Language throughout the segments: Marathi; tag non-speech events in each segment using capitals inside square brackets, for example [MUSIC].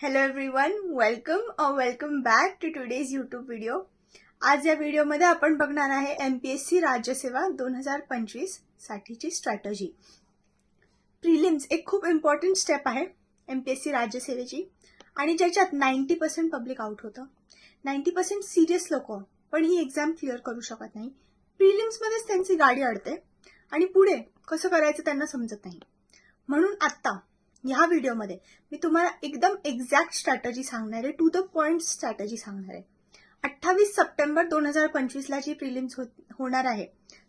हॅलो एव्हरीवन वेलकम और welcome back to today's YouTube video आज या व्हिडिओमध्ये आपण बघणार आहे एम पी एस सी राज्यसेवा दोन हजार पंचवीस साठीची स्ट्रॅटजी प्रिलिम्स एक खूप इम्पॉर्टंट स्टेप आहे एम पी एस सी राज्यसेवेची आणि ज्याच्यात नाईन्टी पर्सेंट पब्लिक आउट होतं. नाईन्टी पर्सेंट सिरियस लोक पण ही एक्झाम क्लिअर करू शकत नाही. प्रिलिम्समध्येच त्यांची गाडी अडते. आणि पुढे कसं करायचं त्यांना समजत नाही. म्हणून आत्ता ह्या व्हिडिओमध्ये मी तुम्हाला एकदम एक्झॅक्ट स्ट्रॅटजी सांगणार आहे टू द पॉइंट स्ट्रॅटजी सांगणार आहे. अठ्ठावीस सप्टेंबर दोन हजार पंचवीसला जी प्रिलिम्स होणार आहे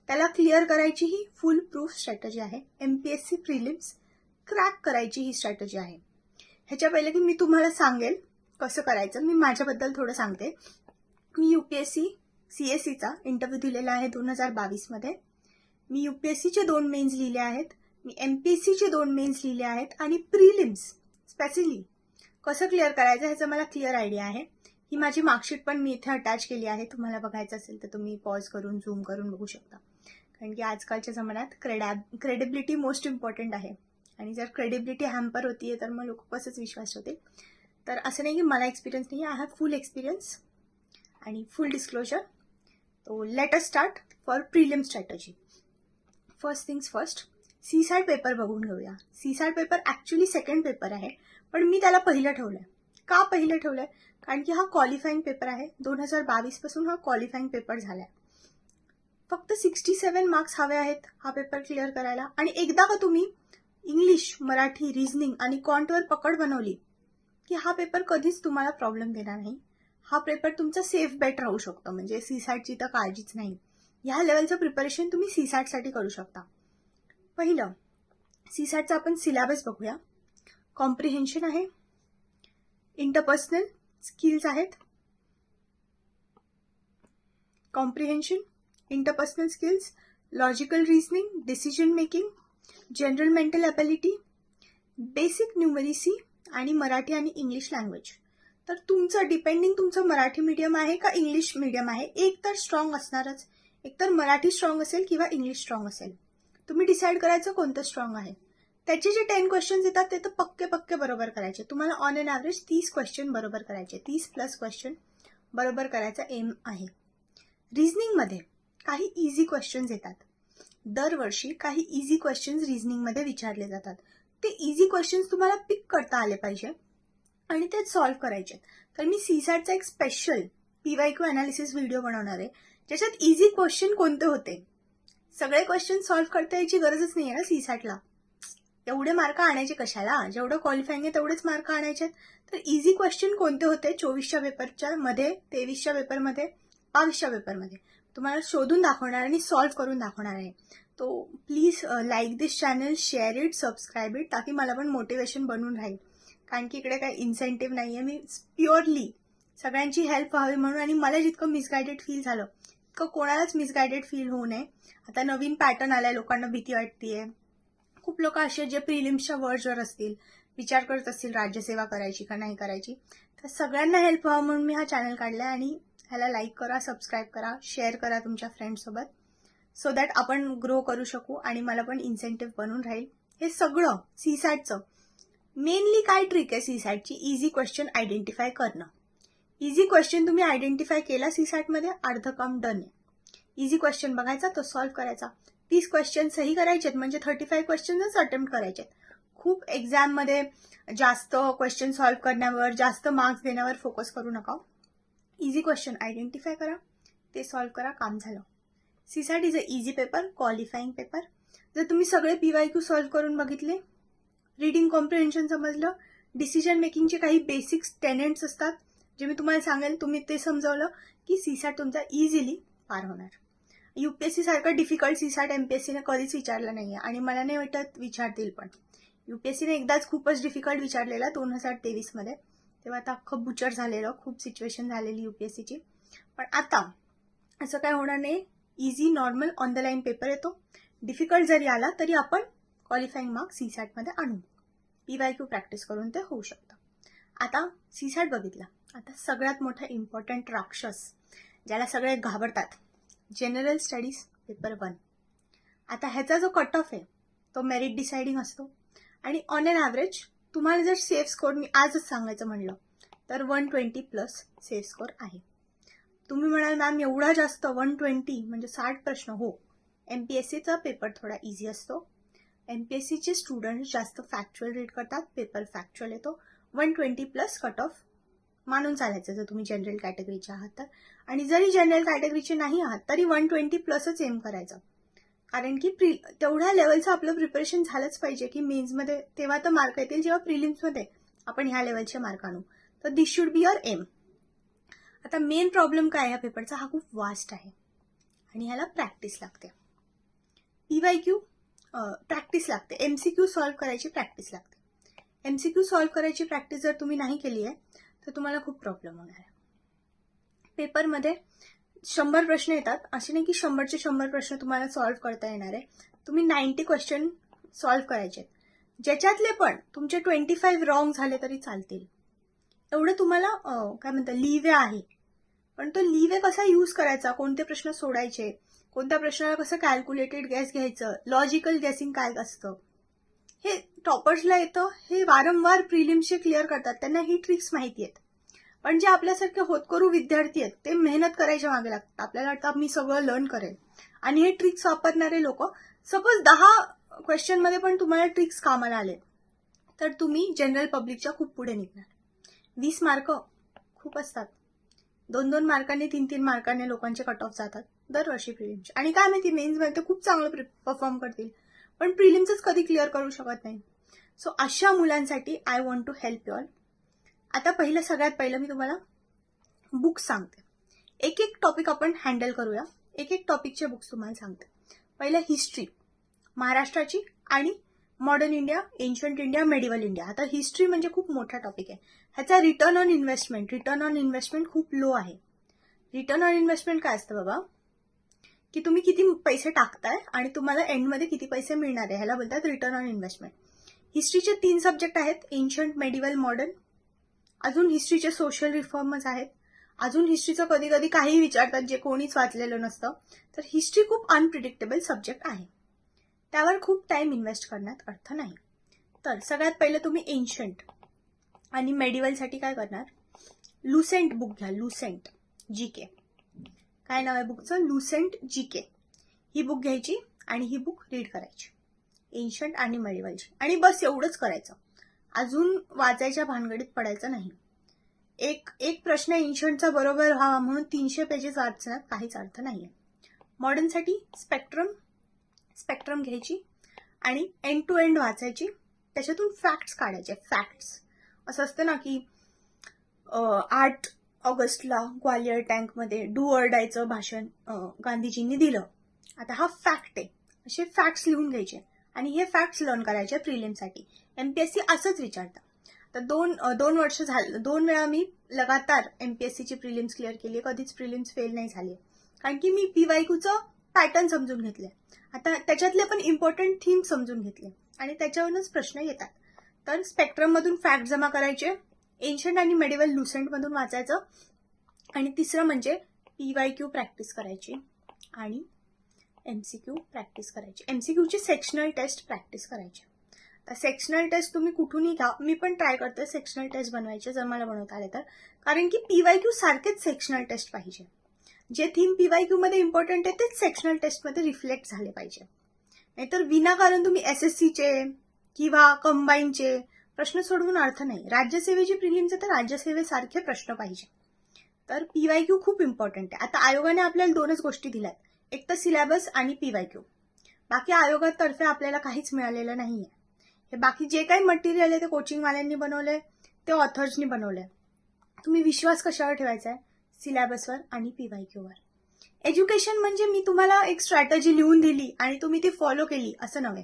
त्याला क्लिअर करायची ही फुल प्रूफ स्ट्रॅटजी आहे. M P S C prelims crack करायची ही स्ट्रॅटजी आहे. ह्याच्या पहिले की मी तुम्हाला सांगेल कसं करायचं. मी माझ्याबद्दल थोडं सांगते. मी U P S C C S सीचा इंटरव्ह्यू दिलेला आहे दोन हजार बावीसमध्ये. मी यू पी एस सीचे दोन मेन्स लिहिले आहेत. मी एम पी एस सीचे दोन मेन्स लिहिले आहेत आणि प्रिलिम्स स्पेसिली कसं क्लिअर करायचं ह्याचा मला क्लिअर आयडिया आहे. ही माझी मार्कशीट पण मी इथे अटॅच केली आहे. तुम्हाला बघायचं असेल तर तुम्ही पॉज करून झूम करून बघू शकता. कारण की आजकालच्या जमान्यात क्रेडॅब क्रेडिबिलिटी मोस्ट इम्पॉर्टंट आहे. आणि जर क्रेडिबिलिटी हॅम्पर होतीये तर मग लोक कसंच विश्वास होते तर असं नाही की मला एक्सपिरियन्स नाही आय हॅव फुल एक्सपिरियन्स आणि फुल डिस्क्लोजर तो let us start for prelim strategy first things first C SAT paper बघून घेऊया. C SAT paper actually second paper आहे पण मी त्याला पहिलं ठेवलंय. का पहिलं ठेवलंय? कारण की हा क्वालिफाईंग पेपर आहे. दोन हजार बावीसपासून हा क्वालिफाईंग पेपर झालाय. फक्त सिक्स्टी सेवन मार्क्स हवे आहेत हा पेपर क्लिअर करायला. आणि एकदा का तुम्ही इंग्लिश मराठी रिझनिंग आणि कॉन्टवर पकड बनवली की हा पेपर कधीच तुम्हाला प्रॉब्लेम देणार नाही. हा पेपर तुमचा सेफ बेट राहू शकतो. म्हणजे सी सॅटची तर काळजीच नाही. ह्या लेवलचं प्रिपरेशन तुम्ही सी सॅटसाठी करू शकता. पहिलं सी सॅटचा आपण सिलॅबस बघूया. कॉम्प्रिहेन्शन आहे. इंटरपर्सनल स्किल्स आहेत. Comprehension interpersonal skills logical reasoning decision making general mental ability basic numeracy आणि मराठी आणि इंग्लिश लँग्वेज तर तुमचं डिपेंडिंग तुमचं मराठी मीडियम आहे का इंग्लिश मीडियम आहे? एक तर स्ट्रॉंग असणारच. एकतर मराठी स्ट्रॉंग असेल किंवा इंग्लिश स्ट्रॉंग असेल. तुम्ही डिसाईड करायचं कोणतं स्ट्रॉंग आहे. त्याचे जे टेन क्वेश्चन्स येतात ते तर पक्के पक्के बरोबर करायचे. तुम्हाला ऑन एन ॲव्हरेज तीस क्वेश्चन बरोबर करायचे. तीस प्लस क्वेश्चन बरोबर करायचा एम आहे. रिझनिंगमध्ये काही इझी क्वेश्चन्स येतात. दरवर्षी काही इझी क्वेश्चन्स रिझनिंगमध्ये विचारले जातात. ते इझी क्वेश्चन्स तुम्हाला पिक करता आले पाहिजे आणि ते सॉल्व्ह करायचे. तर मी सी सॅटचा एक special P Y Q analysis video बनवणार आहे. ज्याच्यात इझी क्वेश्चन कोणते होते? सगळे क्वेश्चन सॉल्व्ह करता यायची गरजच नाही आहे ना सीसॅटला एवढे मार्क आणायचे कशाला? जेवढं क्वालिफाईंग आहे तेवढेच मार्क आणायचे तर इझी क्वेश्चन कोणते होते? चोवीसच्या पेपरच्या मध्ये तेवीसच्या पेपरमध्ये बावीसच्या पेपरमध्ये तुम्हाला शोधून दाखवणार आणि सॉल्व्ह करून दाखवणार आहे. तो please like this channel share it subscribe it ताकी मला पण मोटिवेशन बनून राहील. कारण की इकडे काही इन्सेंटिव्ह नाही आहे मी प्युअरली सगळ्यांची हेल्प व्हावी म्हणून आणि मला जितकं मिसगायडेड फील झालं इतकं कोणालाच मिसगायडेड फील होऊ नये. आता नवीन पॅटर्न आलाय लोकांना भीती वाटतीये. खूप लोक असे जे प्रिलिम्सच्या वर्डवर असतील विचार करत असतील राज्यसेवा करायची का नाही करायची. तर सगळ्यांना हेल्प व्हावं म्हणून मी हा चॅनल काढलाय आणि ह्याला लाईक करा सबस्क्राईब करा शेअर करा तुमच्या फ्रेंड्ससोबत सो दॅट आपण ग्रो करू शकू आणि मला पण इन्सेंटिव्ह बनून राहील. हे सगळं सी सॅटचं मेनली काय ट्रिक आहे सी सॅटची इझी क्वेश्चन आयडेंटिफाय करणं. इझी क्वेश्चन तुम्ही आयडेंटिफाय केला सी सॅटमध्ये अर्ध काम डन आहे. इझी क्वेश्चन बघायचा तो सॉल्व्ह करायचा. तीस क्वेश्चन सही करायचेत म्हणजे थर्टी फाईव्ह क्वेश्चनच अटेम्प्ट करायचे खूप एक्झाममध्ये जास्त क्वेश्चन सॉल्व्ह करण्यावर जास्त मार्क्स देण्यावर फोकस करू नका. इझी क्वेश्चन आयडेंटिफाय करा. ते सॉल्व्ह करा काम झालं. CSAT is a easy paper qualifying paper जर तुम्ही सगळे पी वाय क्यू सॉल्व्ह करून बघितले रिडिंग कॉम्प्रिहेन्शन समजलं डिसिजन मेकिंगचे काही बेसिक्स टेनेंट्स असतात जे मी तुम्हाला सांगेल तुम्ही ते समजवलं की सीसॅट तुमचा इझिली पार होणार. यू पी एस सारखं डिफिकल्ट सीसॅट सीने कधीच विचारलं नाही आहे आणि मला नाही वाटत विचारतील पण. यू पी एस सीने एकदाच खूपच डिफिकल्ट विचारलेला दोन हजार तेवीसमध्ये तेव्हा आता अख्खं बुचर झालेलं खूप सिच्युएशन झालेली यू पी एस सीची पण आता असं काय होणार नाही. Easy normal on the line paper येतो. डिफिकल्ट जरी आला तरी आपण क्वालिफाईंग मार्क्स सी सॅटमध्ये आणू पी वाय क्यू प्रॅक्टिस करून ते होऊ शकतं. आता सी सॅट बघितला. आता सगळ्यात मोठा इम्पॉर्टंट राक्षस ज्याला सगळे घाबरतात. जनरल स्टडीज पेपर वन आता ह्याचा जो कट ऑफ आहे तो मेरिट डिसाइडिंग असतो. आणि ऑन अन ॲव्हरेज तुम्हाला जर सेफ स्कोर मी आजच सांगायचं म्हणलं तर one twenty plus safe score आहे. तुम्ही म्हणाल मॅम एवढा जास्त वन ट्वेंटी म्हणजे साठ प्रश्न हो. एम पी एस सीचा पेपर थोडा इझी असतो. एम पी एस सीचे स्टुडंट जास्त फॅक्च्युअल रीड करतात पेपर फॅक्च्युअल येतो. One twenty plus cut off मानून चालायचं जर तुम्ही जनरल कॅटेगरीचे आहात तर. आणि जरी जनरल कॅटेगरीचे नाही आहात तरी वन ट्वेंटी प्लसच एम करायचं. कारण की प्रि तेवढ्या लेवलचं आपलं प्रिपरेशन झालंच पाहिजे की मेन्समध्ये तेव्हा तर मार्क येतील जेव्हा प्रिलिम्समध्ये आपण ह्या लेवलचे मार्क आणू. तर this should be your aim आता मेन प्रॉब्लेम काय ह्या पेपरचा हा खूप वास्ट आहे. आणि ह्याला प्रॅक्टिस लागते. पी वाय क्यू प्रॅक्टिस लागते. एम सी क्यू सॉल्व्ह करायची प्रॅक्टिस लागते. एम सी क्यू सॉल्व्ह करायची प्रॅक्टिस जर तुम्ही नाही केली आहे तर तुम्हाला खूप प्रॉब्लेम होणार आहे. पेपरमध्ये शंभर प्रश्न येतात. असे नाही की शंभरचे शंभर प्रश्न तुम्हाला सॉल्व्ह करता येणार आहे. तुम्ही नाईन्टी क्वेश्चन सॉल्व्ह करायचे. ज्याच्यातले पण तुमचे ट्वेंटी फाईव्ह रॉंग झाले तरी चालतील. एवढं तुम्हाला काय म्हणतात लिवे आहे. पण तो लिवे कसा यूज करायचा? कोणते प्रश्न सोडायचे? कोणत्या प्रश्नाला कसं कॅल्क्युलेटेड गॅस घ्यायचं? लॉजिकल गॅसिंग काय असतं? हे टॉपर्सला येतं हे वारंवार प्रिलिम्सचे क्लिअर करतात. त्यांना ही ट्रिक्स माहिती आहेत. पण जे आपल्यासारखे होतकरू विद्यार्थी आहेत ते मेहनत करायच्या मागे लागतात. आपल्याला वाटतं मी सगळं लर्न करेल. आणि हे ट्रिक्स वापरणारे लोक सपोज दहा क्वेश्चनमध्ये पण तुम्हाला ट्रिक्स कामाला आले तर तुम्ही जनरल पब्लिकच्या खूप पुढे निघणार. वीस मार्क खूप असतात. दोन दोन मार्कांनी तीन तीन मार्कांनी लोकांचे कट ऑफ जातात दरवर्षी प्रिलिम्स आणि काय माहिती मेन्समध्ये खूप चांगलं परफॉर्म करतील. पण प्रिलिम्सच कधी क्लिअर करू शकत नाही. सो अशा मुलांसाठी I want to help your आता पहिलं सगळ्यात पहिलं मी तुम्हाला बुक्स सांगते. एक एक टॉपिक आपण हँडल करूया. एक एक टॉपिकचे बुक्स तुम्हाला सांगते. पहिलं हिस्ट्री महाराष्ट्राची आणि modern India ancient India medieval India आता हिस्ट्री म्हणजे खूप मोठा टॉपिक आहे. ह्याचा return on investment return on investment खूप लो आहे. रिटर्न ऑन इन्व्हेस्टमेंट काय असतं बाबा? की तुम्ही किती पैसे टाकताय आणि तुम्हाला एंडमध्ये किती पैसे मिळणार आहे ह्याला बोलतात रिटर्न ऑन इन्व्हेस्टमेंट हिस्ट्रीचे तीन सब्जेक्ट आहेत एन्शंट मेडिवल मॉडर्न अजून हिस्ट्रीचे सोशल रिफॉर्मच आहेत. अजून हिस्ट्रीचं कधी कधी काही विचारतात जे कोणीच वाचलेलं नसतं. तर हिस्ट्री खूप अनप्रिडिक्टेबल सब्जेक्ट आहे. त्यावर खूप टाइम इन्व्हेस्ट करण्यात अर्थ नाही. तर सगळ्यात पहिलं तुम्ही एन्शंट आणि मेडिवलसाठी काय करणार? लुसेंट बुक घ्या लुसेंट जी के काय नाव आहे बुकचं लुसेंट जी के ही बुक घ्यायची आणि ही बुक रीड करायची. एन्शंट आणि मेडिवलची आणि बस एवढंच करायचं. अजून वाचायच्या भानगडीत पडायचं नाही. एक एक प्रश्न एन्शंटचा बरोबर व्हावा म्हणून तीनशे पेजेस वाचण्यात काहीच अर्थ नाही आहे मॉडर्नसाठी स्पेक्ट्रम स्पेक्ट्रम घ्यायची आणि एंड टू एंड वाचायची. त्याच्यातून फॅक्ट्स काढायचे. फॅक्ट्स असं असतं ना की आर्ट आठ ऑगस्टला ग्वालियर टँकमध्ये डुअर डायचं भाषण गांधीजींनी दिलं. आता हा फॅक्ट आहे. असे फॅक्ट्स लिहून घ्यायचे आणि हे फॅक्ट्स लर्न करायचे प्रिलिमसाठी सी असंच विचारतं. तर दोन दोन वर्ष झालं दोन वेळा मी लगातार एम पी एस सीची प्रिलिम्स क्लिअर केली आहे. कधीच प्रिलिम्स फेल नाही झाली कारण की मी पी वाय क्यूचं पॅटर्न समजून घेतले आता त्याच्यातले पण इम्पॉर्टंट थीम समजून घेतले आणि त्याच्यावरूनच प्रश्न येतात. तर स्पेक्ट्रममधून फॅक्ट जमा करायचे एन्शंट आणि मेडिवल लुसेंटमधून वाचायचं. आणि तिसरं म्हणजे पी वाय क्यू प्रॅक्टिस करायची. आणि एम सी क्यू प्रॅक्टिस करायची. एम सी क्यूची सेक्शनल टेस्ट प्रॅक्टिस करायची. आता सेक्शनल टेस्ट तुम्ही कुठूनही घ्या. मी पण ट्राय करते सेक्शनल टेस्ट बनवायचे जर मला बनवता आले तर. कारण की पी वाय क्यू सारखेच सेक्शनल टेस्ट पाहिजे. जे थीम पी वाय क्यूमध्ये इम्पॉर्टंट आहे तेच सेक्शनल टेस्टमध्ये रिफ्लेक्ट झाले पाहिजे. नाहीतर विनाकारण तुम्ही एस एस सीचे किंवा कंबाईनचे प्रश्न सोडवून अर्थ नाही. राज्यसेवेची प्रिलिमचे तर राज्यसेवेसारखे प्रश्न पाहिजे. तर पीवाय क्यू खूप इम्पॉर्टंट आहे. आता आयोगाने आपल्याला दोनच गोष्टी दिल्यात. एक तर सिलेबस आणि पीवाय क्यू. बाकी आयोगातर्फे आपल्याला काहीच मिळालेलं नाहीये. हे बाकी जे काही मटेरियल आहे ते कोचिंगवाल्यांनी बनवलंय ते ऑथर्सनी बनवलंय. तुम्ही विश्वास कशावर ठेवायचा आहे सिलेबसवर आणि पीवाय क्यूवर. एज्युकेशन म्हणजे मी तुम्हाला एक स्ट्रॅटजी लिहून दिली आणि तुम्ही ती फॉलो केली असं नव्हे.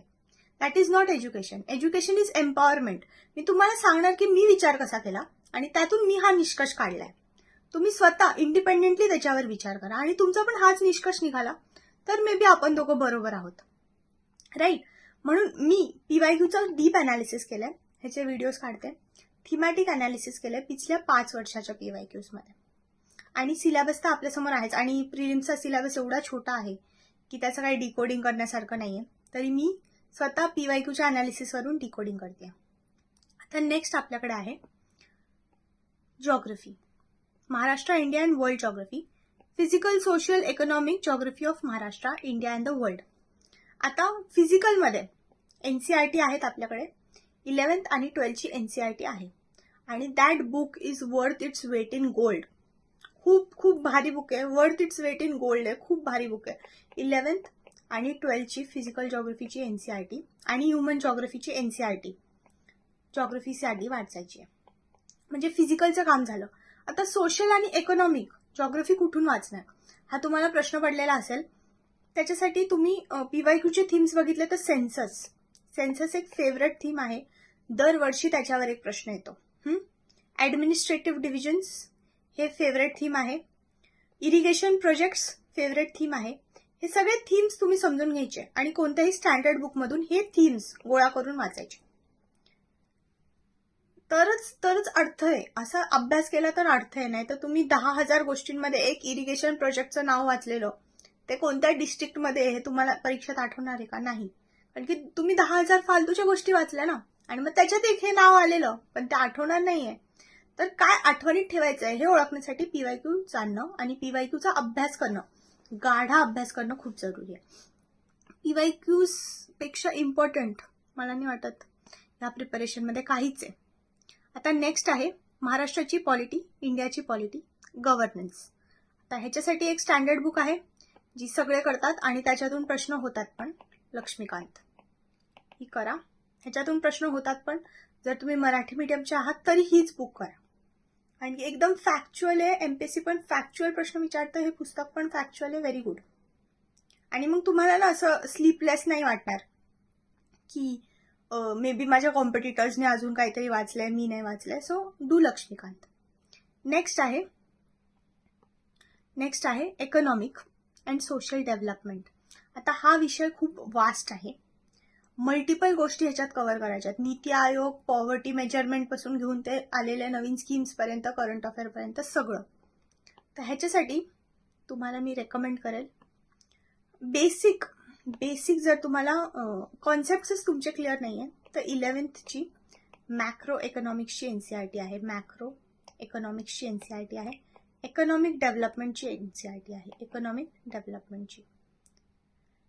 That is not education education is empowerment मी तुम्हाला सांगणार की मी विचार कसा केला आणि त्यातून मी हा निष्कर्ष काढलाय. तुम्ही स्वतः इंडिपेंडेंटली त्याच्यावर विचार करा आणि तुमचा पण हाच निष्कर्ष निघाला तर मे बी आपण दोघं बरोबर आहोत. राईट म्हणून मी पीवायक्यूचं डीप अनालिसिस केलंय. ह्याचे व्हिडिओज काढते. थीमॅटिक अनालिसिस केलंय पिछल्या पाच वर्षाच्या पीवायक्यूजमध्ये आणि सिलेबस तर आपल्यासमोर आहेच. आणि प्रिलिम्सचा सिलेबस एवढा छोटा आहे की त्याचं काही डिकोडिंग करण्यासारखं नाही आहे तरी मी स्वतः पी वाय क्यूच्या अनालिसिसवरून डिकोडिंग करते. आता नेक्स्ट आपल्याकडे आहे geography Maharashtra India and world geography physical social economic geography of Maharashtra India and the world आता फिजिकलमध्ये एन सी आर टी आहेत आपल्याकडे. इलेवन्थ आणि ट्वेल्थची एन सी आर टी आहे. आणि that book is worth its weight in gold खूप खूप भारी बुक आहे. Worth its weight in gold आहे. खूप भारी बुक आहे. इलेवन्थ आणि ट्वेल्थची फिजिकल जॉग्रफीची एन सी आर टी आणि ह्युमन जॉग्रफीची एन सी आर टी जॉग्रफीसाठी वाचायची आहे. म्हणजे फिजिकलचं काम झालं. आता सोशल आणि इकॉनॉमिक जॉग्रफी कुठून वाचणार? हा तुम्हाला प्रश्न पडलेला असेल. त्याच्यासाठी तुम्ही पी वाय क्यूचे थीम्स बघितले तर सेन्सस सेन्सस एक फेवरेट थीम आहे. दरवर्षी त्याच्यावर एक प्रश्न येतो. ॲडमिनिस्ट्रेटिव्ह डिव्हिजन्स हे फेवरेट थीम आहे. इरिगेशन प्रोजेक्ट्स फेवरेट थीम आहे. हे सगळे थीम्स तुम्ही समजून घ्यायचे आणि कोणत्याही स्टँडर्ड बुकमधून हे थीम्स गोळा करून वाचायचे. तरच तरच अर्थ आहे. असा अभ्यास केला तर अर्थ आहे. नाही तर तुम्ही दहा हजार गोष्टींमध्ये एक इरिगेशन प्रोजेक्टचं नाव वाचलेलं. ते कोणत्या डिस्ट्रिक्टमध्ये हे तुम्हाला परीक्षेत आठवणार आहे का? नाही. कारण की तुम्ही दहा हजार फालतूच्या गोष्टी वाचल्या ना. आणि मग त्याच्यात एक हे नाव आलेलं. पण ते आठवणार नाहीये. तर काय आठवणीत ठेवायचं आहे हे ओळखण्यासाठी पीवायक्यू जाणणं आणि पीवायक्यूचा अभ्यास करणं. गाढा अभ्यास करणं खूप जरुरी आहे. पीवाय क्यूजपेक्षा इम्पॉर्टंट मला नाही वाटत या प्रिपरेशनमध्ये काहीच आहे. आता नेक्स्ट आहे महाराष्ट्राची पॉलिटी इंडियाची पॉलिटी गव्हर्नन्स आता ह्याच्यासाठी एक स्टँडर्ड बुक आहे जी सगळे करतात आणि त्याच्यातून प्रश्न होतात पण लक्ष्मीकांत. ही करा. ह्याच्यातून प्रश्न होतात पण जर तुम्ही मराठी मीडियमचे आहात तरी हीच बुक करा. आणि एकदम फॅक्च्युअल आहे एमपीएससी पण फॅक्च्युअल प्रश्न विचारतं हे पुस्तक पण फॅक्च्युअल आहे व्हेरी गुड आणि मग तुम्हाला ना असं स्लीपलेस नाही वाटणार? की मे बी माझ्या कॉम्पिटिटर्सने अजून काहीतरी वाचलंय मी नाही वाचलंय सो डू लक्ष्मीकांत. नेक्स्ट आहे नेक्स्ट आहे इकॉनॉमिक अँड सोशल डेव्हलपमेंट आता हा विषय खूप वास्ट आहे. मल्टिपल गोष्टी ह्याच्यात कव्हर करायच्यात नीती आयोग पॉवर्टी मेजरमेंटपासून घेऊन ते आलेल्या नवीन स्कीम्स पर्यंत करंट अफेअर पर्यंत सगळं. तर ह्याच्यासाठी तुम्हाला मी रेकमेंड करेल. बेसिक बेसिक जर तुम्हाला कॉन्सेप्टच तुमचे क्लिअर नाही आहे तर इलेवन्थची मॅक्रो इकॉनॉमिक्सची एन सी आर टी आहे. मॅक्रो इकॉनॉमिक्सची एन सी आर टी आहे. इकॉनॉमिक डेव्हलपमेंटची एन सी आर टी आहे. इकॉनॉमिक डेव्हलपमेंटची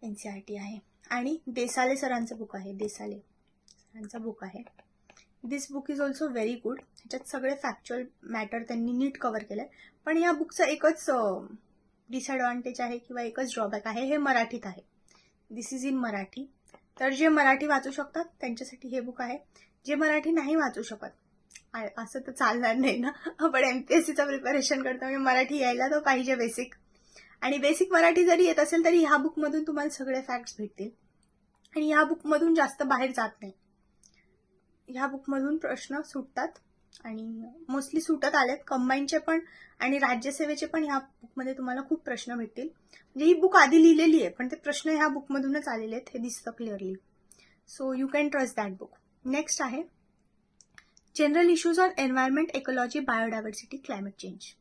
एन सी आर टी आहे. आणि देसाले सरांचं बुक आहे. देसाले सरांचं बुक आहे. This book is also very good ह्याच्यात सगळे फॅक्च्युअल मॅटर त्यांनी नीट कवर केलं आहे पण या बुकचं एकच डिसएडव्हान्टेज आहे किंवा एकच ड्रॉबॅक आहे. हे मराठीत आहे. This is in Marathi. तर जे मराठी वाचू शकतात त्यांच्यासाठी हे बुक आहे. जे मराठी नाही वाचू शकत असं तर चालणार नाही ना. आपण एम पी एस सीचं प्रिपरेशन करतो आणि मराठी यायला तर पाहिजे बेसिक आणि बेसिक मराठी जरी येत असेल तरी ह्या बुकमधून तुम्हाला सगळे फॅक्ट्स भेटतील. आणि ह्या बुकमधून जास्त बाहेर जात नाही. ह्या बुकमधून प्रश्न सुटतात आणि मोस्टली सुटत आलेत. कंबाईनचे पण आणि राज्यसेवेचे पण ह्या बुकमध्ये तुम्हाला खूप प्रश्न भेटतील. म्हणजे ही बुक आधी लिहिलेली आहे पण ते प्रश्न ह्या बुकमधूनच आलेले आहेत. हे दिसतं clearly so you can trust that book next आहे general issues on environment ecology biodiversity climate change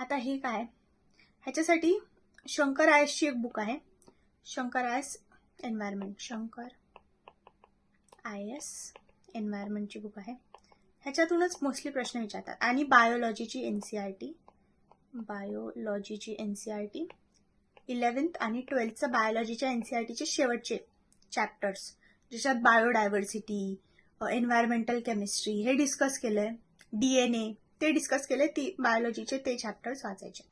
आता हे काय ह्याच्यासाठी शंकर आयसची एक बुक आहे. Shankar IAS environment Shankar I A एन्व्हायरमेंटची book आहे. ह्याच्यातूनच मोस्टली प्रश्न विचारतात. आणि बायोलॉजीची N C R T बायोलॉजीची N C R T eleventh आणि ट्वेल्थचं बायोलॉजीच्या एन सी आर टीचे शेवटचे चॅप्टर्स ज्याच्यात बायोडायव्हर्सिटी एन्व्हायरमेंटल केमिस्ट्री हे डिस्कस केलं आहे डी एन ए ते डिस्कस केले ती बायोलॉजीचे ते चॅप्टर्स वाचायचे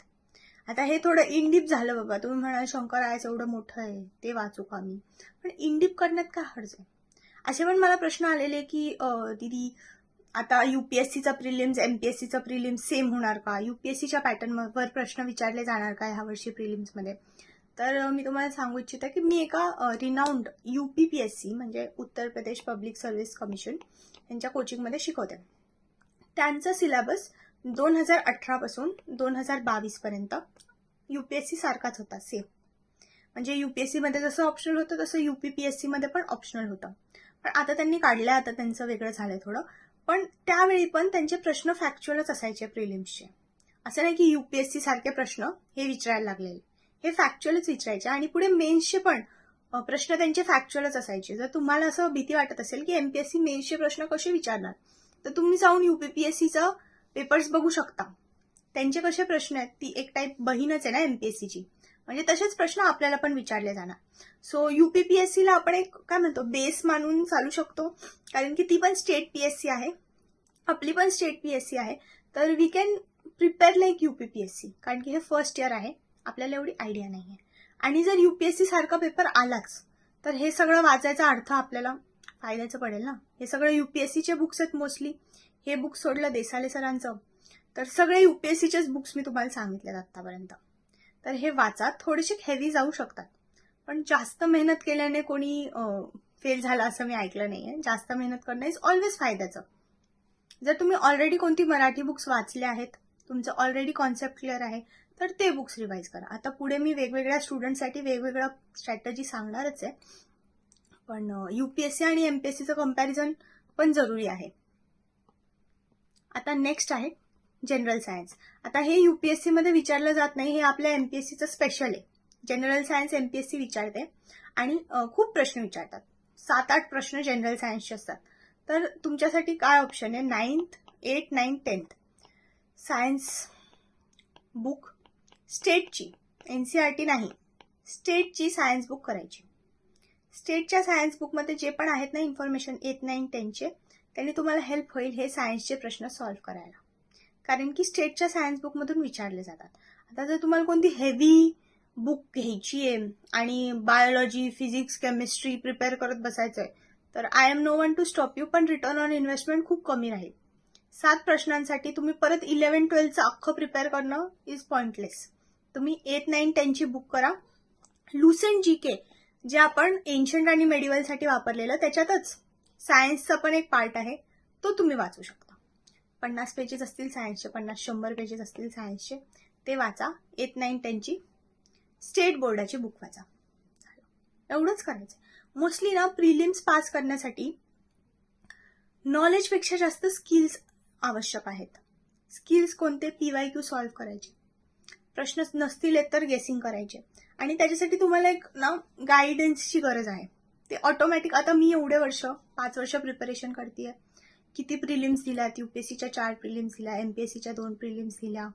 आता हे थोडं इनडीप झालं बाबा. तुम्ही म्हणाल शंकर आयस एवढं मोठं आहे ते वाचू का मी? पण इनडीप करण्यात काय हर्ज आहे? असे पण मला प्रश्न आलेले की दिदी आता युपीएससीचा प्रिलिम्स एमपीएससीचा प्रिलिम्स सेम होणार का? युपीएससीच्या पॅटर्नवर प्रश्न विचारले जाणार का ह्या वर्षी प्रिलिम्समध्ये तर मी तुम्हाला सांगू इच्छिते की मी एका renowned U P P S C म्हणजे उत्तर प्रदेश पब्लिक सर्व्हिस कमिशन यांच्या कोचिंगमध्ये शिकवते. त्यांचा सिलेबस दोन हजार अठरापासून दोन हजार बावीसपर्यंत यू पी एस सी सारखाच होता सेम म्हणजे यू पी एस सीमध्ये जसं ऑप्शनल होतं तसं यू पी पी एस सीमध्ये पण ऑप्शनल होतं. पण आता त्यांनी काढलं आता त्यांचं वेगळं झालंय थोडं. पण त्यावेळी पण त्यांचे प्रश्न फॅक्च्युअलच असायचे प्रिलिम्सचे असं नाही की यू पी एस सारखे प्रश्न हे विचारायला लागलेले. हे फॅक्च्युअलच विचारायचे आणि पुढे मेन्सचे पण प्रश्न त्यांचे फॅक्च्युअलच असायचे. जर तुम्हाला असं भीती वाटत असेल की एमपीएससी मेन्सचे प्रश्न कसे विचारणार? तर तुम्ही जाऊन युपीपीएससीचं पेपर्स बघू शकता. त्यांचे कसे प्रश्न आहेत ती एक टाईप बहीणच आहे ना एमपीएससीची म्हणजे तसेच प्रश्न आपल्याला पण विचारले जाणार. सो युपीपीएससीला आपण एक काय म्हणतो बेस मानून चालू शकतो. कारण की ती पण स्टेट पीएससी आहे. आपली पण स्टेट पीएससी आहे. तर we can prepare like UPPSC कारण की हे फर्स्ट इयर आहे. आपल्याला एवढी आयडिया नाही आहे आणि जर युपीएससी सारखा पेपर आलाच तर हे सगळं वाचायचा अर्थ आपल्याला फायद्याचं पडेल ना. हे सगळं युपीएससीचे बुक्स आहेत मोस्टली हे बुक सोडलं देसाले सरांचं. तर सगळे युपीएससीचेच बुक्स मी तुम्हाला सांगितलेत आत्तापर्यंत. तर हे वाचा थोडेसे हेवी जाऊ शकतात. पण जास्त मेहनत केल्याने कोणी फेल झाला असं मी ऐकलं नाहीये. जास्त मेहनत करणं इज ऑलवेज फायद्याचं. जर तुम्ही ऑलरेडी कोणती मराठी बुक्स वाचले आहेत तुमचं ऑलरेडी कॉन्सेप्ट क्लिअर आहे तर ते बुक्स रिवाईज करा. आता पुढे मी वेगवेगळ्या स्टुडंटसाठी वेगवेगळ्या स्ट्रॅटजी सांगणारच आहे. पण यू पी एस सी आणि एम पी एस सीचं कंपॅरिझन पण जरुरी आहे. आता नेक्स्ट आहे जनरल सायन्स आता हे यू पी एस सीमध्ये विचारलं जात नाही हे आपल्या एम पी एस सीचं स्पेशल आहे. General science M P S C विचारते आणि खूप प्रश्न विचारतात. सात आठ प्रश्न जनरल सायन्सचे असतात. तर तुमच्यासाठी काय ऑप्शन आहे? Ninth eight ninth tenth science book स्टेटची एन सी आर टी नाही. स्टेटची सायन्स बुक करायची. स्टेटच्या सायन्स बुकमध्ये जे पण आहेत ना इन्फॉर्मेशन एट नाईन टेनचे त्याने तुम्हाला हेल्प होईल हे सायन्सचे प्रश्न सॉल्व्ह करायला. कारण की स्टेटच्या सायन्स बुकमधून विचारले जातात. आता जर तुम्हाला कोणती हेवी बुक घ्यायची आहे आणि बायोलॉजी फिजिक्स केमिस्ट्री प्रिपेअर करत बसायचं आहे तर I am no one to stop you पण रिटर्न ऑन इन्व्हेस्टमेंट खूप कमी राहील. सात प्रश्नांसाठी तुम्ही परत इलेव्हन ट्वेल्थचं अख्खं प्रिपेअर करणं इज पॉइंटलेस तुम्ही एट नाईन टेनची बुक करा. लुसेंट जी के जे आपण एन्शंट आणि मेडिवलसाठी वापरलेलं त्याच्यातच सायन्सचा पण एक पार्ट आहे तो तुम्ही वाचू शकता. पन्नास पेजेस असतील सायन्सचे पन्नास शंभर पेजेस असतील सायन्सचे ते वाचा. एट नाईन टेनची स्टेट बोर्डाची बुक वाचा. एवढंच करायचं मोस्टली ना प्रिलिम्स पास करण्यासाठी नॉलेजपेक्षा जास्त स्किल्स आवश्यक आहेत. स्किल्स कोणते? पी वाय क्यू सॉल्व्ह करायचे. प्रश्न नसतील तर गेसिंग करायचे. आणि त्याच्यासाठी तुम्हाला एक ना गायडन्सची गरज आहे. ते ऑटोमॅटिक आता मी एवढे वर्ष पाच वर्ष प्रिपरेशन करते किती प्रिलिम्स एस सीच्या चार प्रिलिम्स दिल्या सीच्या दोन प्रिलिम्स दिल्या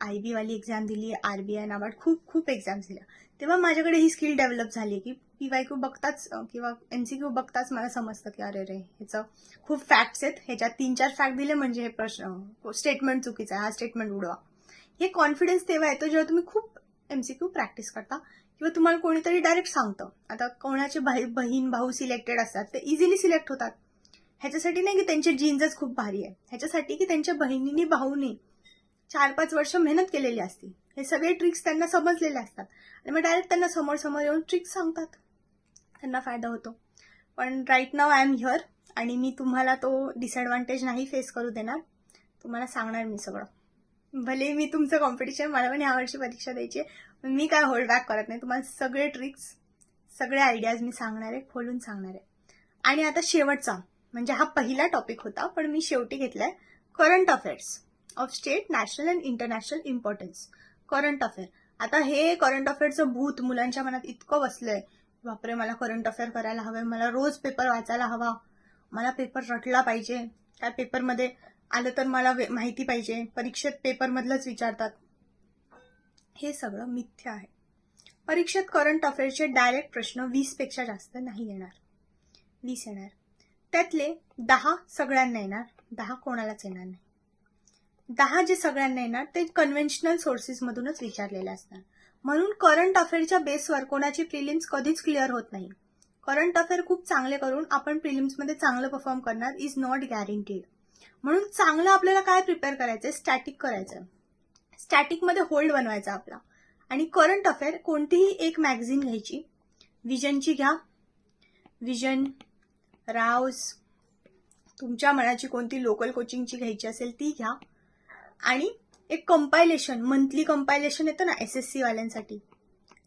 आय बी वाली एक्झाम दिली आर बी आय नाबार्ड खूप खूप एक्झाम्स दिल्या. तेव्हा माझ्याकडे ही स्किल डेव्हलप झाली की पी वाय क्यू बघताच किंवा एम सी क्यू बघताच मला समजतं की अरे रे ह्याचं खूप फॅक्ट्स आहेत. ह्याच्यात तीन चार फॅक्ट दिले म्हणजे हे प्रश्न स्टेटमेंट चुकीचं आहे हा स्टेटमेंट उडवा. हे कॉन्फिडन्स तेव्हा येतो जेव्हा तुम्ही खूप एम सी क्यू प्रॅक्टिस करता. किंवा तुम्हाला कोणीतरी डायरेक्ट सांगतं. आता कोणाचे भाई बहीण भाऊ सिलेक्टेड असतात ते इझिली सिलेक्ट होतात. ह्याच्यासाठी नाही की त्यांचे जीन्सच खूप भारी आहे. ह्याच्यासाठी की त्यांच्या बहिणींनी भाऊनी चार पाच वर्ष मेहनत केलेली असती. हे सगळे ट्रिक्स त्यांना समजलेले असतात. आणि मग डायरेक्ट त्यांना समोर समोर येऊन ट्रिक्स सांगतात. त्यांना फायदा होतो. पण right now I am here आणि मी तुम्हाला तो डिसएडव्हान्टेज नाही फेस करू देणार. तुम्हाला सांगणार मी सगळं. भले मी तुमचं कॉम्पिटिशन मला पण यावर्षी परीक्षा द्यायची मी काय होल्ड बॅक करत नाही. तुम्हाला सगळे ट्रिक्स सगळे आयडियाज मी सांगणार आहे खोलून सांगणार आहे. आणि आता शेवटचा म्हणजे हा पहिला टॉपिक होता पण मी शेवटी घेतलाय. Current affairs of state national and international importance current affair आता हे करंट अफेअरचं भूत मुलांच्या मनात इतकं बसलंय. बापरे मला करंट अफेअर करायला हवंय. मला रोज पेपर वाचायला हवा. मला पेपर रटला पाहिजे. त्या पेपरमध्ये आलं तर मला वे- माहिती पाहिजे. परीक्षेत पेपरमधलंच विचारतात. हे सगळं मिथ्य आहे. परीक्षेत करंट अफेअरचे डायरेक्ट प्रश्न वीसपेक्षा जास्त नाही येणार. वीस येणार. त्यातले दहा सगळ्यांना येणार. दहा कोणालाच येणार नाही. दहा जे सगळ्यांना येणार ते कन्व्हेन्शनल सोर्सेसमधूनच विचारलेले असणार. म्हणून करंट अफेअरच्या बेसवर कोणाची प्रिलिम्स कधीच क्लिअर होत नाही. करंट अफेअर खूप चांगले करून आपण प्रिलिम्समध्ये चांगलं परफॉर्म करणार इज नॉट गॅरंटीड म्हणून चांगलं आपल्याला काय प्रिपेअर करायचं स्टॅटिक करायचं स्टॅटिकमध्ये होल्ड बनवायचा आपला. आणि करंट अफेअर कोणतीही एक मॅगझिन घ्यायची. विजनची घ्या. विजन राऊस तुमच्या मनाची कोणती लोकल कोचिंगची घ्यायची असेल ती घ्या. आणि एक कंपायलेशन मंथली कंपायलेशन येतं ना एस एस सी वाल्यांसाठी.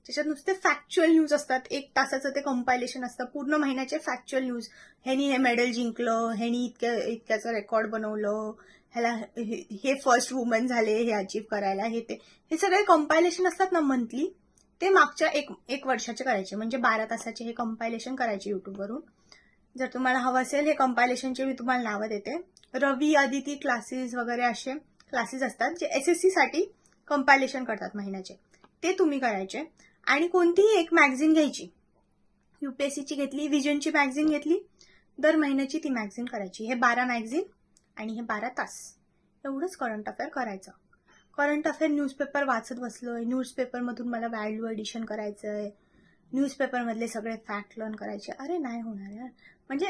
त्याच्यात नुसते फॅक्च्युअल न्यूज असतात. एक तासाचं ते कंपायलेशन असतं. पूर्ण महिन्याचे फॅक्च्युअल न्यूज ह्यानी हे मेडल जिंकलं ह्यानी इतक्या इतक्याचं रेकॉर्ड बनवलं ह्याला हे- हे फर्स्ट वुमन झाले हे अचीव करायला हे ते. हे सगळे कंपायलेशन असतात ना मंथली ते मागच्या एक एक वर्षाचे करायचे. म्हणजे बारा तासाचे हे कंपायलेशन करायचे युट्यूबवरून जर तुम्हाला हवं असेल हे कंपायलेशनचे मी तुम्हाला नावं देते. रवी आदिती क्लासेस वगैरे असे क्लासेस असतात जे एस एस सीसाठी कंपायलेशन करतात महिन्याचे. ते तुम्ही करायचे. आणि कोणतीही एक मॅगझिन घ्यायची. यूपीएससीची घेतली विजनची मॅगझिन घेतली दर महिन्याची ती मॅगझिन करायची. हे बारा मॅगझिन आणि हे बारा तास. एवढंच करंट अफेअर करायचं. करंट अफेअर न्यूजपेपर वाचत बसलो आहे न्यूजपेपरमधून मला व्हॅल्यू एडिशन करायचं आहे न्यूजपेपरमधले सगळे फॅक्ट लर्न करायचे. अरे नाही होणार यार. म्हणजे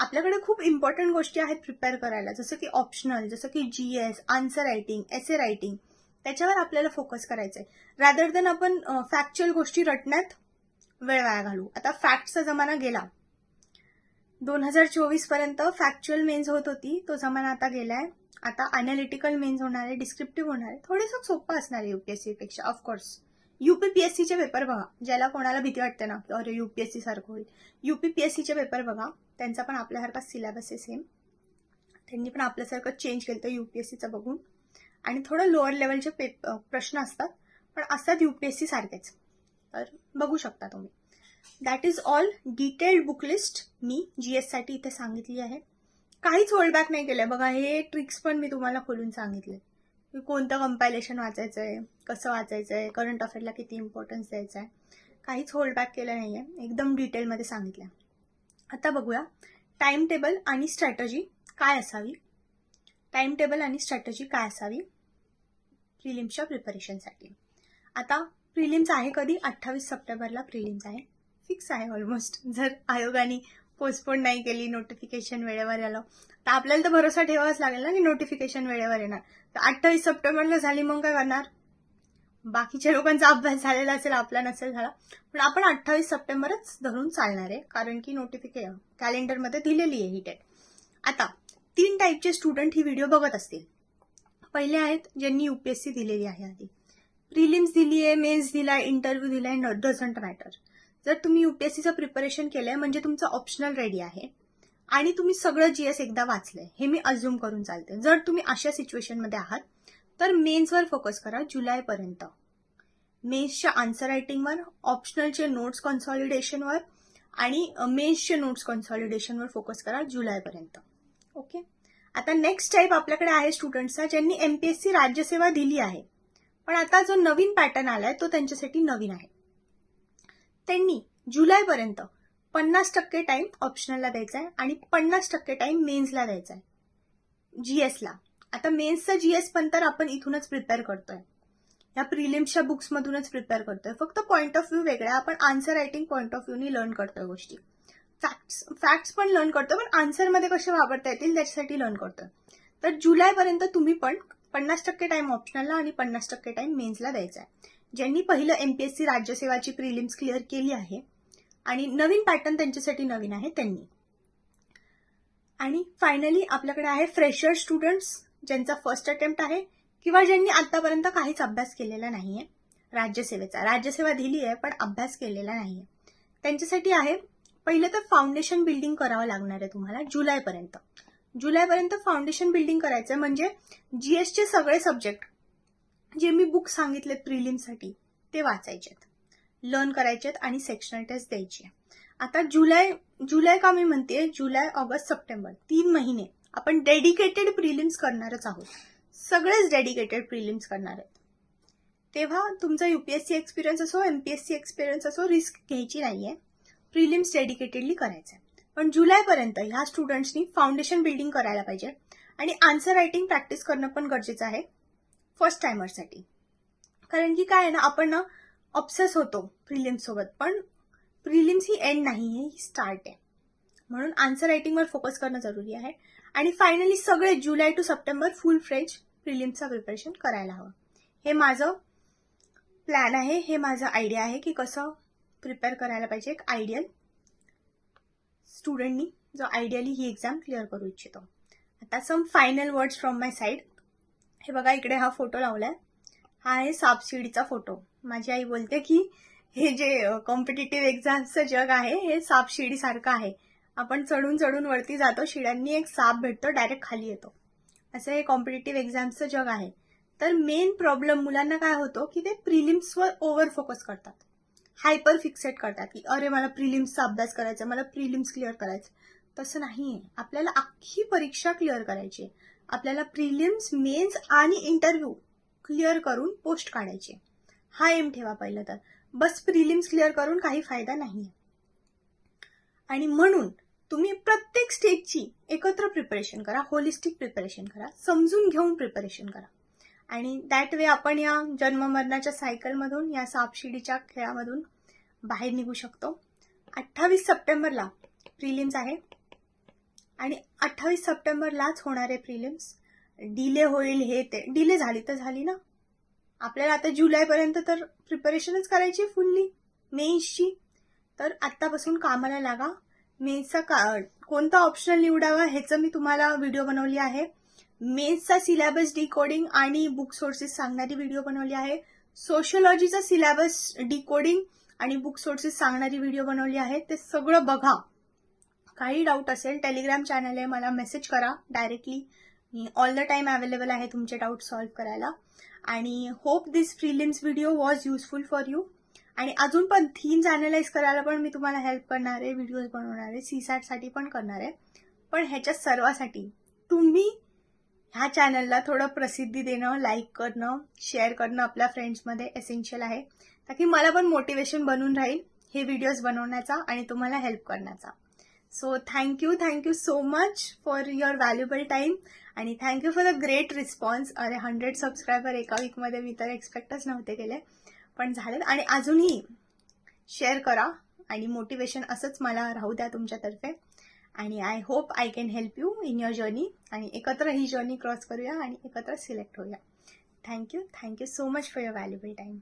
आपल्याकडे खूप इम्पॉर्टंट गोष्टी आहेत प्रिपेअर करायला. जसं की ऑप्शनल जसं की G S answer writing essay writing त्याच्यावर आपल्याला फोकस करायचं आहे रॅदर देन आपण फॅक्च्युअल गोष्टी रटण्यात वेळ वाया घालू आता फॅक्टचा जमाना गेला. दोन हजार चोवीसपर्यंत फॅक्च्युअल मेन्स होत होती. तो जमाना आता गेलाय. आता अनालिटिकल मेन्स होणार आहे डिस्क्रिप्टिव्ह होणार आहे. थोडंसं सोपं असणार आहे युपीएससी पेक्षा. ऑफकोर्स युपीपीएससीचे पेपर बघा. ज्याला कोणाला भीती वाटते ना की अरे युपीएससी सारखं होईल. युपीपीएससीचे पेपर बघा. त्यांचा पण आपल्यासारखा सिलेबस आहे सेम त्यांनी पण आपल्यासारखं चेंज केलं तर युपीएससीचं बघून. आणि थोडं लोअर लेवलचे पेप प्रश्न असतात. पण असतात युपीएससी सारखेच. तर बघू शकता तुम्ही. That is all detailed book list me G एससाठी इथे सांगितली आहे. काहीच होल्डबॅक नाही केलं बघा हे ट्रिक्स पण मी तुम्हाला खोलून सांगितले. की कोणतं कंपायलेशन वाचायचं आहे कसं वाचायचं आहे करंट अफेअरला किती इम्पॉर्टन्स द्यायचं आहे काहीच होल्डबॅक केलं नाही आहे एकदम डिटेलमध्ये सांगितलं आता बघूया. टाइम टेबल आणि स्ट्रॅटजी काय असावी? टाइम टेबल आणि स्ट्रॅटजी काय असावी? प्रिलिम्सच्या प्रिपरेशनसाठी आता प्रिलिम्स आहे कधी? अठ्ठावीस सप्टेंबरला प्रिलिम्स आहे. फिक्स आहे ऑलमोस्ट [LAUGHS] जर आयोगाने पोस्टपोन नाही केली नोटिफिकेशन वेळेवर आलं तर आपल्याला तर भरोसा ठेवावाच लागेल ना की नोटिफिकेशन वेळेवर येणार. तर अठ्ठावीस सप्टेंबरला झाली मग काय करणार? बाकीच्या लोकांचा अभ्यास झालेला असेल आपला नसेल झाला. पण आपण अठ्ठावीस सप्टेंबरच धरून चालणार आहे कारण की नोटिफिकेशन कॅलेंडरमध्ये दिलेली आहे ही डेट आता तीन टाईपचे स्टुडंट ही व्हिडिओ बघत असतील. पहिले आहेत ज्यांनी युपीएससी दिलेली आहे आधी. प्रिलिम्स दिली आहे मेन्स दिला इंटरव्ह्यू दिलाय डझंट मॅटर जर तुम्ही युपीएससीचं प्रिपरेशन केलंय म्हणजे तुमचं ऑप्शनल रेडी आहे आणि तुम्ही सगळं जीएस एकदा वाचलंय हे मी अज्युम करून चालते. जर तुम्ही अशा सिच्युएशनमध्ये आहात तर मेन्सवर फोकस करा जुलैपर्यंत मेन्सच्या आन्सर रायटिंगवर ऑप्शनलचे नोट्स कॉन्सॉलिडेशनवर आणि मेन्सचे नोट्स कॉन्सॉलिडेशनवर फोकस करा जुलैपर्यंत ओके आता नेक्स्ट टाईप आपल्याकडे आहे स्टुडंट्सचा ज्यांनी एमपीएससी राज्यसेवा दिली आहे. पण आता जो नवीन पॅटर्न आलाय तो त्यांच्यासाठी नवीन आहे. त्यांनी जुलैपर्यंत पन्नास टक्के टाईम ऑप्शनलला द्यायचा आहे आणि पन्नास टक्के टाईम मेन्सला द्यायचा आहे. जी एसला आता मेन्सचा जीएस पण तर आपण इथूनच प्रिपेअर करतोय. या प्रिलिम्सच्या बुक्समधूनच प्रिपेअर करतोय. फक्त पॉईंट ऑफ व्ह्यू वेगळा आपण आन्सर रायटिंग पॉईंट ऑफ व्ह्यूनी लर्न करतोय गोष्टी. फॅक्ट्स फॅक्ट्स पण लर्न करतोय पण आन्सरमध्ये कसे वापरता येतील त्याच्यासाठी लर्न करतोय. तर जुलैपर्यंत तुम्ही पण पन्नास टक्के टाइम ऑप्शनलला आणि पन्नास टक्के टाईम मेन्सला द्यायचा आहे. ज्यांनी पहिलं एमपीएससी राज्यसेवाची प्रिलिम्स क्लिअर केली आहे आणि नवीन पॅटर्न त्यांच्यासाठी नवीन आहे त्यांनी. आणि फायनली आपल्याकडे आहे फ्रेशर स्टुडंट्स ज्यांचा फर्स्ट अटेम्प्ट आहे किंवा ज्यांनी आतापर्यंत काहीच अभ्यास केलेला नाहीये. राज्यसेवेचा राज्यसेवा दिली आहे पण अभ्यास केलेला नाहीये. त्यांच्यासाठी आहे पहिलं तर फाउंडेशन बिल्डिंग करावं लागणार आहे तुम्हाला जुलैपर्यंत. जुलैपर्यंत फाउंडेशन बिल्डिंग करायचं म्हणजे जीएसचे सगळे सब्जेक्ट जे मी बुक सांगितले प्रिलिमसाठी ते वाचायचेत. लर्न करायचेत आणि सेक्शनल टेस्ट द्यायची आता जुलै जुलै का मी म्हणते जुलै ऑगस्ट सप्टेंबर तीन महिने आपण डेडिकेटेड प्रिलिम्स करणारच आहोत. सगळेच डेडिकेटेड प्रिलिम्स करणार आहेत. तेव्हा तुमचा युपीएससी एक्सपिरियन्स असो एमपीएससी एक्सपिरियन्स असो रिस्क घ्यायची नाहीये. प्रिलिम्स डेडिकेटेडली करायचं आहे पण जुलैपर्यंत ह्या स्टुडंट्सनी फाउंडेशन बिल्डिंग करायला पाहिजे. आणि आन्सर रायटिंग प्रॅक्टिस करणं पण गरजेचं आहे. फर्स्ट टायमरसाठी कारण की काय आहे ना आपण ना ऑप्सेस होतो प्रिलिम्स सोबत पण प्रिलिम्स ही एंड नाही आहे ही स्टार्ट आहे. म्हणून आन्सर रायटिंगवर फोकस करणं जरुरी आहे. आणि फायनली सगळे July to September full fledge प्रिलिम्सचं preparation करायला हवं. हे माझं प्लॅन आहे हे माझं आयडिया आहे की कसं प्रिपेअर करायला पाहिजे एक आयडियल स्टुडंटनी जो आयडियली ही एक्झाम क्लिअर करू इच्छितो. आता some final words from my side हे बघा इकडे हा फोटो लावलाय. हा आहे सापशिडीचा फोटो. माझी आई बोलते की हे जे कॉम्पिटेटिव्ह एक्झामचं जग आहे हे सापशिडी सारखं आहे. आपण चढून चढून वरती जातो शिड्यांनी एक साप भेटतो डायरेक्ट खाली येतो. असं हे कॉम्पिटेटिव्ह एक्झामचं जग आहे. तर मेन प्रॉब्लेम मुलांना काय होतो की ते प्रिलिम्सवर ओव्हर फोकस करतात. हायपर फिक्सेट करतात की अरे मला प्रिलिम्सचा अभ्यास करायचा मला प्रिलिम्स क्लिअर करायचं तसं नाही आहे आपल्याला अख्खी परीक्षा क्लिअर करायची आहे. आपल्याला प्रिलिम्स मेन्स आणि इंटरव्ह्यू क्लिअर करून पोस्ट काढायचे. हा एम ठेवा पहिलं तर. बस प्रिलिम्स क्लिअर करून काही फायदा नाही आणि म्हणून तुम्ही प्रत्येक स्टेजची एकत्र प्रिपरेशन करा होलिस्टिक प्रिपरेशन करा समजून घेऊन प्रिपरेशन करा. आणि दॅट वे आपण या जन्ममरणाच्या सायकलमधून या सापशिडीच्या खेळामधून बाहेर निघू शकतो. अठ्ठावीस सप्टेंबरला प्रिलिम्स आहे. आणि अठ्ठावीस सप्टेंबरलाच होणारे प्रिलिम्स. डिले होईल हे ते. डिले झाली तर झाली ना. आपल्याला आता जुलैपर्यंत तर प्रिपरेशनच करायची फुल्ली मेन्सची तर आत्तापासून कामाला लागा. मेन्सचा का कोणता ऑप्शनल निवडावा ह्याचं मी तुम्हाला व्हिडिओ बनवली आहे. मेन्सचा सिलेबस डिकोडिंग आणि बुक सोर्सेस सांगणारी व्हिडिओ बनवली आहे. सोशोलॉजीचा सिलेबस डिकोडिंग आणि बुक सोर्सेस सांगणारी व्हिडिओ बनवली आहे. ते सगळं बघा. काही डाऊट असेल टेलिग्राम चॅनल आहे मला मेसेज करा डायरेक्टली मी ऑल द टाईम अवेलेबल आहे तुमचे डाऊट सॉल्व्ह करायला. आणि hope this prelims video was useful for you आणि अजून पण थीम्स अनालाइज करायला पण मी तुम्हाला हेल्प करणार आहे व्हिडिओज बनवणार आहे सी सॅटसाठी पण करणार आहे. पण ह्याच्या सर्वासाठी तुम्ही ह्या चॅनलला थोडं प्रसिद्धी देणं लाईक करणं शेअर करणं आपल्या फ्रेंड्समध्ये एसेन्शियल आहे. ताकी मला पण मोटिवेशन बनून राहील हे व्हिडिओज बनवण्याचा आणि तुम्हाला हेल्प करण्याचा. So thank you thank you so much for your valuable time आणि thank you for the great response अरे हंड्रेड सबस्क्रायबर एका वीकमध्ये मी तर एक्सपेक्टच नव्हते केले. पण झालेत आणि अजूनही शेअर करा. आणि मोटिवेशन असंच मला राहू द्या तुमच्यातर्फे. आणि I hope I can help you in your journey आणि एकत्र ही जर्नी क्रॉस करूया आणि एकत्र सिलेक्ट होऊया. Thank you thank you so much for your valuable time